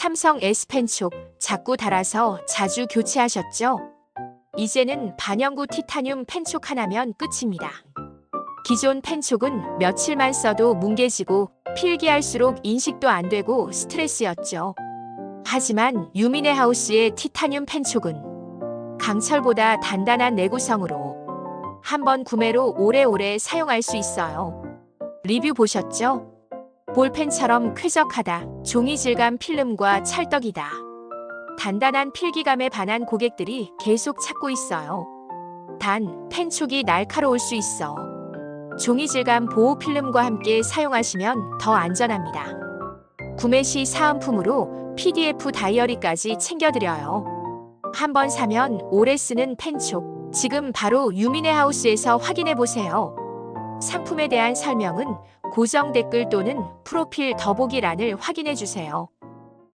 삼성 S펜촉 자꾸 달아서 자주 교체하셨죠? 이제는 반영구 티타늄 펜촉 하나면 끝입니다. 기존 펜촉은 며칠만 써도 뭉개지고 필기할수록 인식도 안 되고 스트레스였죠. 하지만 유미네 하우스의 티타늄 펜촉은 강철보다 단단한 내구성으로 한 번 구매로 오래오래 사용할 수 있어요. 리뷰 보셨죠? 볼펜처럼 쾌적하다. 종이 질감 필름과 찰떡이다. 단단한 필기감에 반한 고객들이 계속 찾고 있어요. 단, 펜촉이 날카로울 수 있어. 종이 질감 보호 필름과 함께 사용하시면 더 안전합니다. 구매 시 사은품으로 PDF 다이어리까지 챙겨드려요. 한번 사면 오래 쓰는 펜촉. 지금 바로 유미네 하우스에서 확인해 보세요. 상품에 대한 설명은 고정 댓글 또는 프로필 더보기란을 확인해 주세요.